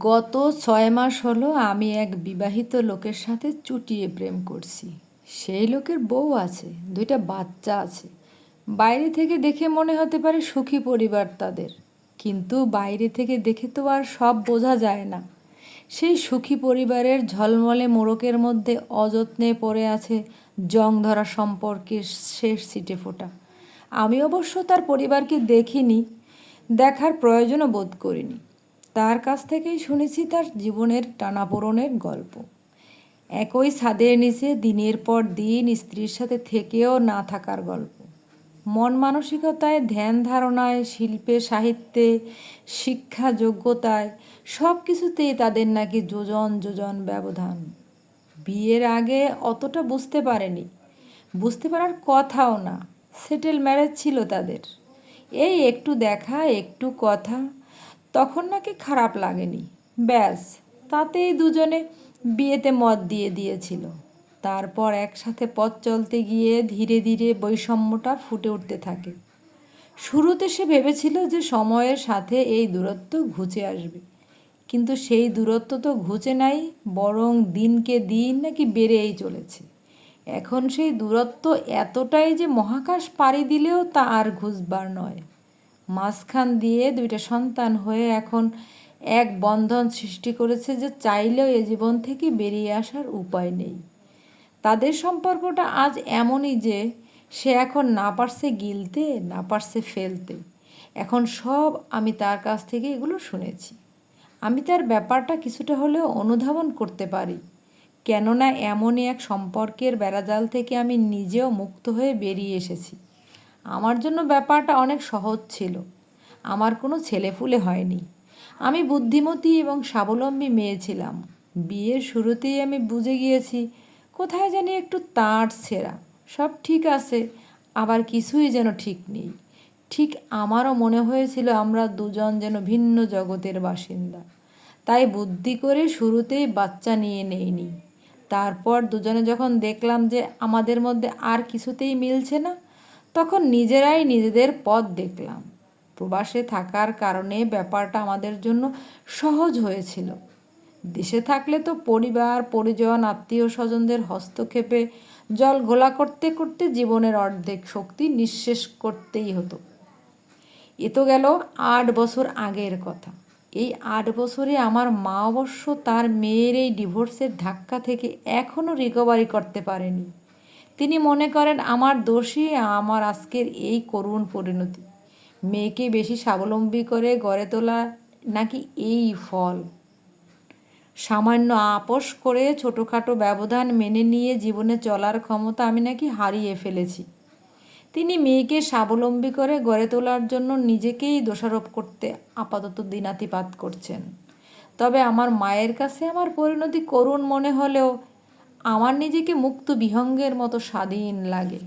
গত ছয় মাস হলো আমি এক বিবাহিত লোকের সাথে চুটিয়ে প্রেম করছি। সেই লোকের বউ আছে, দুইটা বাচ্চা আছে। বাইরে থেকে দেখে মনে হতে পারে সুখী পরিবার তাদের। কিন্তু বাইরে থেকে দেখে তো আর সব বোঝা যায় না। সেই সুখী পরিবারের ঝলমলে মোড়কের মধ্যে অযত্নে পড়ে আছে জং ধরা সম্পর্কের শেষ সিটে ফোটা। আমি অবশ্য তার পরিবারকে দেখিনি, দেখার প্রয়োজনও বোধ করিনি। তার কাছ থেকেই শুনেছি তার জীবনের টানাপোড়েনের গল্প। একই ছাদের নিচে দিনের পর দিন স্ত্রীর সাথে থেকেও না থাকার গল্প। মন মানসিকতায়, ধ্যান ধারণায়, শিল্পে, সাহিত্যে, শিক্ষা যোগ্যতায় সব কিছুতেই তাদের নাকি যোজন যোজন ব্যবধান। বিয়ের আগে অতটা বুঝতে পারেনি। বুঝতে পারার কথাও না। সেটেল ম্যারেজ ছিল তাদের। এই একটু দেখা, একটু কথা তখন নাকি খারাপ লাগেনি। ব্যাস, তাতেই দুজনে বিয়েতে মত দিয়ে দিয়েছিল। তারপর একসাথে পথ চলতে গিয়ে ধীরে ধীরে বৈষম্যটা ফুটে উঠতে থাকে। শুরুতে সে ভেবেছিল যে সময়ের সাথে এই দূরত্ব ঘুচে আসবে। কিন্তু সেই দূরত্ব তো ঘুচে নাই, বরং দিনকে দিন নাকি বেড়েই চলেছে। এখন সেই দূরত্ব এতটাই যে মহাকাশ পাড়ি দিলেও তা আর ঘুষবার নয়। মাঝখান দিয়ে দুইটা সন্তান হয়ে এখন এক বন্ধন সৃষ্টি করেছে যে চাইলেও এ জীবন থেকে বেরিয়ে আসার উপায় নেই। তাদের সম্পর্কটা আজ এমনই যে সে এখন না পারছে গিলতে, না পারছে ফেলতে। এখন সব আমি তার কাছ থেকে এগুলো শুনেছি। আমি তার ব্যাপারটা কিছুটা হলেও অনুধাবন করতে পারি। কেননা এমনই এক সম্পর্কের বেড়াজাল থেকে আমি নিজেও মুক্ত হয়ে বেরিয়ে এসেছি। আমার জন্য ব্যাপারটা অনেক সহজ ছিল। আমার কোনো ছেলেফুলে হয়নি। আমি বুদ্ধিমতী এবং স্বাবলম্বী মেয়ে ছিলাম। বিয়ের শুরুতেই আমি বুঝে গিয়েছি, কোথায় জানি একটু তাঁর ছেঁড়া। সব ঠিক আছে, আবার কিছুই যেন ঠিক নেই। ঠিক আমারও মনে হয়েছিল আমরা দুজন যেন ভিন্ন জগতের বাসিন্দা। তাই বুদ্ধি করে শুরুতেই বাচ্চা নিয়ে নেইনি। তারপর দুজনে যখন দেখলাম যে আমাদের মধ্যে আর কিছুতেই মিলছে না তখন নিজেরাই নিজেদের পথ দেখলাম। প্রবাসে থাকার কারণে ব্যাপারটা আমাদের জন্য সহজ হয়েছিল। দেশে থাকলে তো পরিবার, পরিজন, আত্মীয় স্বজনদের হস্তক্ষেপে জল ঘোলা করতে করতে জীবনের অর্ধেক শক্তি নিঃশেষ করতেই হতো। এ তো গেল আট বছর আগের কথা। এই আট বছরে আমার মা অবশ্য তার মেয়ের এই ডিভোর্সের ধাক্কা থেকে এখনও রিকভারি করতে পারেনি। তিনি মনে করেন, আমার দোষই আমার আজকের এই করুণ পরিণতি। মেয়েকে বেশি স্বাবলম্বী করে গড়ে তোলা নাকি এই ফল? সামান্য আপোষ করে ছোটোখাটো ব্যবধান মেনে নিয়ে জীবনে চলার ক্ষমতা আমি নাকি হারিয়ে ফেলেছি। তিনি মেয়েকে স্বাবলম্বী করে গড়ে তোলার জন্য নিজেকেই দোষারোপ করতে আপাতত দিনাতিপাত করছেন। তবে আমার মায়ের কাছে আমার পরিণতি করুণ মনে হলেও আমার নিজেকে মুক্ত বিহঙ্গের মতো স্বাধীন লাগে।